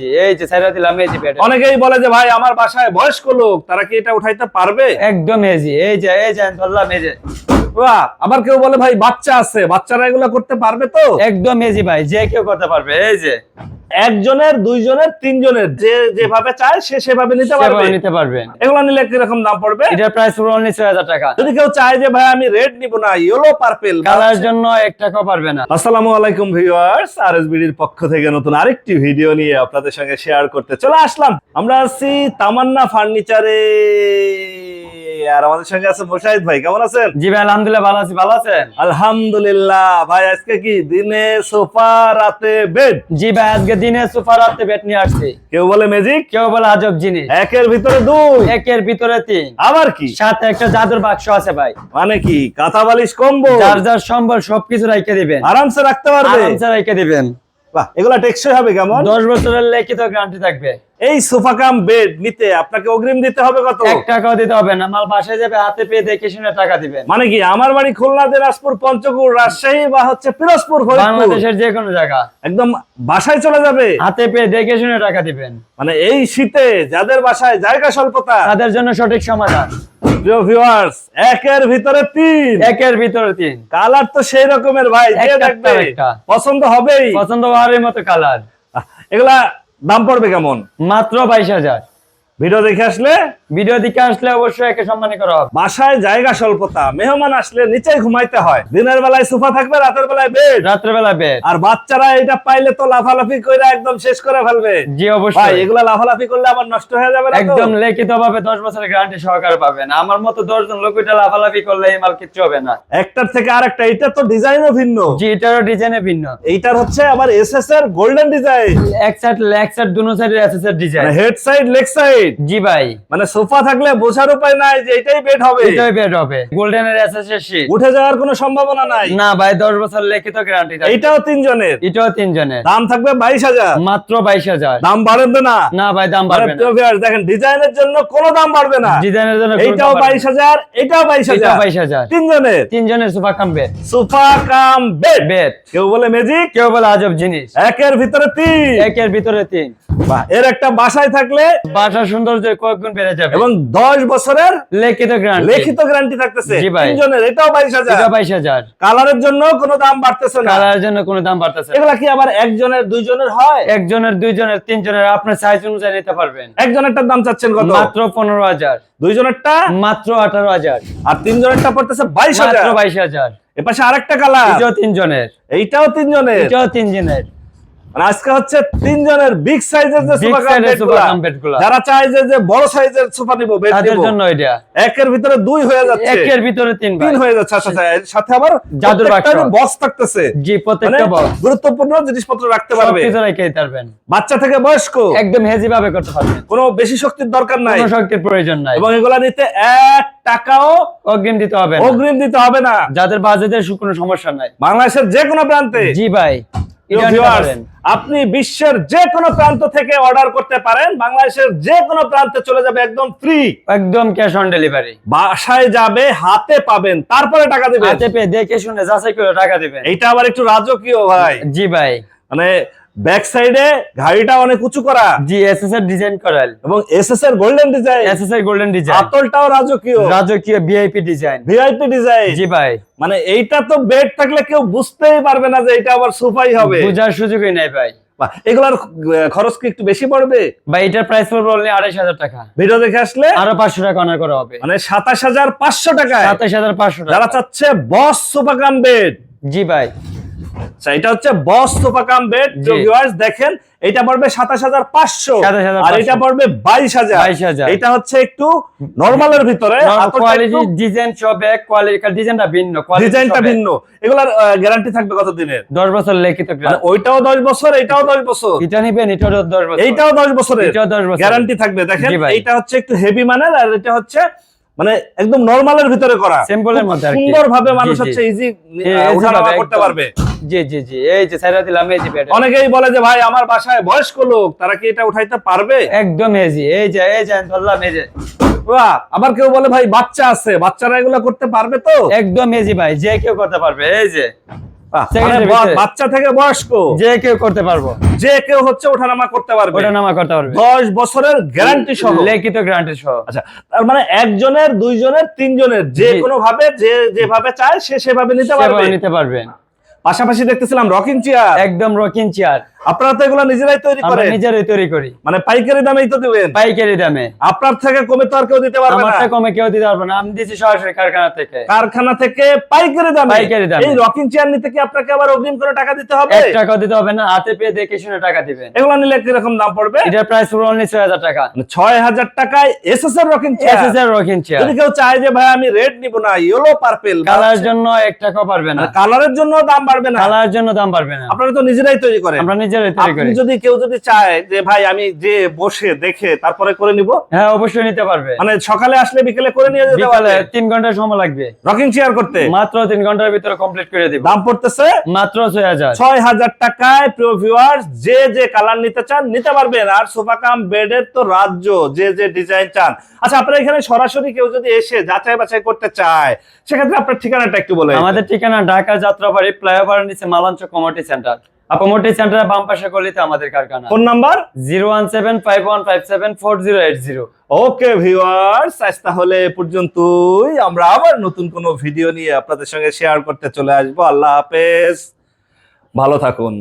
এই যে সাইরা দিলাম এই যে অনেকেই বলে যে ভাই আমার বাসায় বয়স্ক লোক তারা কি এটা উঠাইতে পারবে? একদম এই যে এই যে আমি ধরলাম এই যে। বাহ, আবার কেউ বলে ভাই বাচ্চা আছে বাচ্চারা এগুলো করতে পারবে তো? একদম এজি ভাই যে কেউ করতে পারবে এই যে। একজনের দুইজনের তিনজনের যে যেভাবে চায় সে সেভাবে নিতে পারবে। নিতে পারবেন। এগুলো নিলে কীরকম দাম পড়বে? এটার প্রাইস পুরো অনলি ছয় হাজার টাকা। যদি কেউ চায় যে ভাই আমি রেড নিব না ইয়েলো পার্পেল কালার জন্য এক টাকাও পারবে না। আসসালামু আলাইকুম ভিউয়ার্স আরএসবিডির পক্ষ থেকে নতুন আরেকটি ভিডিও নিয়ে আপনাদের সঙ্গে শেয়ার করতে চলে আসলাম। আমরা আছি তামান্না ফার্নিচারে আর আমাদের সঙ্গে আছে মোশাহিদ ভাই কেমন আছেন? জি ভাই আলহামদুলিল্লাহ ভালো আছি ভালো আছেন? আলহামদুলিল্লাহ। ভাই আজকে কি দিনে সোফা রাতে বেড জি ভাই আজকে দিনে সুপার রাতে বেড নিয়ে আসছি। কেউ বলে ম্যাজিক কেউ বলে আজব জিনিস। একের ভিতরে দুই। একের ভিতরে তিন। আবার কি? সাথে একটা জাদুর বাক্স আছে ভাই। মানে কি? কাঁথা বালিশ কম্বল? যার যার সম্বল সবকিছু রাইখে দিবেন। আরামসে রাখতে পারবে? আরামসে দিবেন। বাহ এগুলা টেকসই হবে কেমন? দশ বছরের লিখিত গ্যারান্টি থাকবে। এই সোফা কাম বেড নিতে আপনাকে অগ্রিম দিতে হবে কত? এক টাকাও দিতে হবে না মাল বাসায় যাবে হাতে পেয়ে দেখে শুনে টাকা দিবেন মানে কি আমার বাড়ি খুলনা দিনাজপুর পঞ্চগড় রাজশাহী বা হচ্ছে পিরোজপুর বাংলাদেশের যে কোনো জায়গা। একদম বাসায় চলে যাবে? হাতে পেয়ে দেখে শুনে টাকা দিবেন। মানে এই শীতে যাদের বাসায় জায়গা স্বল্পতা তাদের জন্য সঠিক সমাধান। প্রিয় ভিউয়ার্স একের ভিতরে তিন। একের ভিতরে তিন। কালার তো সেই রকমের ভাই যে দেখবে। পছন্দ হবেই। পছন্দ হওয়ার মতো কালার এগুলা দাম পড়বে কেমন? মাত্র বাইশ হাজার। ভিডিও দেখে আসলে? ভিডিও দেখে আসলে অবশ্যই একে সম্মানী করা হবে। বাসায় জায়গা স্বল্পতা মেহমান আসলে নিচে ঘুমাইতে হয়। দিনের বেলায় সোফা থাকবে রাতের বেলায় বেড রাত্রেবেলা বেড আর বাচ্চারা এটা পাইলে তো লাফালাফি করে একদম শেষ করে ফেলবে। জি ভাই অবশ্যই এগুলা লাফালাফি করলে আবার নষ্ট হয়ে যাবে একদম লিখিত ভাবে দশ বছরের গ্যারান্টি সহকারে পাবেন আমার মতো দশ জন লোক এটা লাফালাফি করলে এই মাল কিচ্ছু হবে না। একটার থেকে আরেকটা এটা তো ডিজাইনও ভিন্ন। জি এটারও ডিজাইনে ভিন্ন। এইটার হচ্ছে আবার এসএস এর গোল্ডেন ডিজাইন এক সাইড লেগ সাইড দুনো সাইডের SS design head side leg side জি ভাই। মানে সোফা থাকলে বোঝার উপায় নাই যে এটাই বেড হবে। এটাই বেড হবে। এসএসএর শীট উঠে যাওয়ার কোনো সম্ভাবনা নাই। না ভাই দশ বছর লিখিত গ্যারান্টি থাকবে। এইটাও তিনজনের। এটাও তিনজনের। দাম থাকবে বাইশ হাজার। মাত্র বাইশ হাজার। দাম বাড়বে না। না ভাই দাম মানে বাড়বে না। প্রিয় viewers, দেখেন ডিজাইনের জন্য কোনো দাম বাড়বে না। ডিজাইনের জন্য এটাও বাইশ এটাও হাজার। বাইশ হাজার। তিনজনের। তিনজনের sofa cum bed sofa cum bed bed কেউ বলে ম্যাজিক কেউ বলে আজব জিনিস। একের ভিতরে তিন। একের ভিতরে তিন। বাহ, এর একটা বাসায় থাকলে বাসা সৌন্দর্য কয়েকগুণ বেড়ে যাবে। এবং দশ বছরের লিখিত গ্যারান্টি লিখিত গ্যারান্টি থাকতেছে। তিনজনের এটাও বাইশ হাজার। এটা বাইশ হাজার। কালারের জন্য কোনো দাম বাড়তেছে না। কালারের জন্য কোনো দাম বাড়তেছে এগুলা কি আবার একজনের দুইজনের হয়? একজনের দুইজনের তিনজনের আপনার সাইজ অনুযায়ী নিতে পারবেন। একজনেরটার দাম চাচ্ছেন কত? মাত্র পনেরো হাজার। দুইজনেরটা? মাত্র আঠারো হাজার। আর তিনজনেরটা পড়তেছে মাত্র এপাশে আরেকটা কালার। এটাও তিনজনের। এইটাও তিনজনের। এটাও তিনজনের। মানে আজকে হচ্ছে তিনজনের বিগ সাইজের যে কাম। যারা চায় যে বড় সাইজের সোফা নিব বেড তাদের জন্য এটা একের ভিতরে দুই হয়ে যাচ্ছে। একের ভিতরে তিন তিন হয়ে যাচ্ছে আচ্ছা আচ্ছা সাথে আবার জাদুর বাক্স। বক্স থাকতেছে। জি মানে প্রত্যেকটা বক্স গুরুত্বপূর্ণ জিনিসপত্র রাখতে পারবে। রেখে পারবেন। বাচ্চা থেকে বয়স্ক একদম হেজি ভাবে করতে পারবেন। কোনো বেশি শক্তির দরকার নাই। কোনো শক্তির প্রয়োজন নাই। এবং এগুলা নিতে এক টাকাও অগ্রিম দিতে হবে। অগ্রিম দিতে হবে না। যাদের বাজেটের কোনো সমস্যা নাই। বাংলাদেশের যে কোনো প্রান্তে। জি ভাই। আপনি বিশ্বের যে কোনো প্রান্ত থেকে অর্ডার করতে পারেন। বাংলাদেশের যে কোনো প্রান্তে চলে যাবে একদম ফ্রি একদম ক্যাশ অন ডেলিভারি বাসায় যাবে হাতে পাবেন তারপরে টাকা দেবেন। হাতে পেয়ে দেখে শুনে যাচাই করে টাকা দেবেন। এটা আবার একটু রাজকীয় ভাই। জি ভাই। মানে ব্যাক সাইডে গাড়িটা অনেক উঁচু করা। জি এসএস এর ডিজাইন করাল এবং এসএস এর গোল্ডেন ডিজাইন এসএস এর গোল্ডেন ডিজাইন আতলটাও রাজকীয়। রাজকীয় ভিআইপি ডিজাইন ভিআইপি ডিজাইন জি ভাই। মানে এইটা তো বেড থাকলে কেউ বুঝতেই পারবে না যে এটা আবার সোফাই হবে। বোঝার সুযোগই নাই ভাই। এগুলার খরচ কি একটু বেশি পড়বে? ভাই এটার প্রাইস পড়বে অনলি আড়াইশ হাজার টাকা। ভিডিও দেখে আসলে? আরও পাঁচশো টাকা অনার করা হবে। মানে সাতাশ হাজার পাঁচশো টাকায়। সাতাশ হাজার পাঁচশো টাকা। যারা চাচ্ছে বস সোফা কাম বেড জি ভাই। আচ্ছা, এটা হচ্ছে boss sofa cum bed. Viewers দেখেন এটা পড়বে সাতাশ হাজার পাঁচশো 27,500 আর এটা পড়বে বাইশ হাজার। 22,000 এটা হচ্ছে একটু নর্মালের ভিতরে। কোয়ালিটি ডিজাইন সব এক কোয়ালিটি ডিজাইনটা ভিন্ন ডিজাইনটা ভিন্ন। এগুলার গ্যারান্টি থাকবে কত দিনের দশ বছর লিখিত মানে ওইটাও দশ বছর এটাও দশ বছর। এটা নিবেন এটাও দশ বছর। এটাও দশ বছর গ্যারান্টি থাকবে। দেখেন এটা হচ্ছে একটু হেভি মানের আর এটা হচ্ছে মানে একদম নর্মালের ভিতরে করা। সিম্পলের মধ্যে সুন্দর ভাবে মানুষ। হচ্ছে ইজি উঠানামা করতে পারবে। জি জি জি। এই যে সাইরা দিলাম এই যে অনেকেই বলে যে ভাই আমার বাসায় বয়স্ক লোক তারা কি এটা উঠাইতে পারবে? একদম হেজি এই যে এই যে আমি ধরলাম এই যে। আবার কেউ বলে ভাই বাচ্চা আছে বাচ্চারা এগুলো করতে পারবে তো? একদম হেজি ভাই। যে কেউ করতে পারবে এই যে। মানে। বাচ্চা থেকে বয়স্ক। যে কেউ করতে পারব। যে কেউ হচ্ছে ওঠানামা করতে পারবে। ওঠানামা করতে পারবে। দশ বছরের গ্যারান্টি সহ। লিখিত গ্যারান্টি সহ। আচ্ছা তার মানে একজনের দুইজনের তিনজনের যে কোনো ভাবে যে যেভাবে চায় সে সেভাবে নিতে পারবে। নিতে পারবেন পাশাপাশি দেখতেছিলাম রকিং চেয়ার একদম রকিং চেয়ার আপনারা তো এগুলো নিজেরাই তৈরি আমরা করেন। নিজেরাই তৈরি করি। মানে পাইকারি দামেই তো দিবেন। পাইকারি দামে। আপনার থেকে কমে তো আর কেউ দিতে পারবে না। আমারটা কমে কেউ দিতে পারবে না। আমি দিচ্ছি সরাসরি কারখানা থেকে। কারখানা থেকে পাইকারি দামে। পাইকারি দামে। এই রকিং চেয়ার নিতে কি আপনাকে আবার অগ্রিম করে টাকা দিতে হবে? এক টাকা দিতে হবে না হাতে পেয়ে দেখে শুনে টাকা দিবেন। এগুলো নিলে কীরকম দাম পড়বে? এটার প্রাইস পুরো অনলি ছয় হাজার টাকা। মানে ছয় হাজার টাকায় SSR rocking chair SSR rocking chair যদি কেউ চায় যে ভাই আমি রেড নিব না ইয়েলো পার্পেল কালার জন্য এক টাকা পারবে না। কালারের জন্য দাম বাড়বে না। কালার জন্য দাম বাড়বে না। আপনারা তো নিজেরাই তৈরি করেন। আমরা নিজেরাই তৈরি আপনি করি। যদি কেউ যদি চায় যে ভাই আমি যে বসে দেখে তারপরে করে নিব? হ্যাঁ অবশ্যই নিতে পারবে। মানে সকালে আসলে বিকেলে করে নিয়ে যেতে পারবে? ঘণ্টা সময় লাগবে। রকিং চেয়ার করতে? মাত্র তিন ঘণ্টার ভিতরে কমপ্লিট করে দিব। দাম পড়তেছে? মাত্র টাকায় প্রিয় ভিউয়ার্স যে যে কালার নিতে চান নিতে পারবেন। আর সোফা কাম বেডের তো রাজ্য যে যে ডিজাইন চান। আচ্ছা আপনারা এখানে সরাসরি কেউ যদি এসে যাচাই বাছাই করতে চায় সেক্ষেত্রে আপনার ঠিকানাটা একটু বলে আমাদের ঠিকানা ঢাকা যাত্রাবাড়ি ফ্লাইওভার নিচে মালাঞ্চ কমিটি সেন্টার। কমিটি সেন্টারের বাম পাশে গলিতে আমাদের কারখানা। Phone number? Zero one seven five one five seven four zero eight zero. Okay viewers আজ তাহলে পর্যন্তই। আমরা আবার নতুন কোনো ভিডিও নিয়ে আপনাদের সঙ্গে শেয়ার করতে চলে আসব। আল্লাহ হাফেজ। ভালো থাকুন।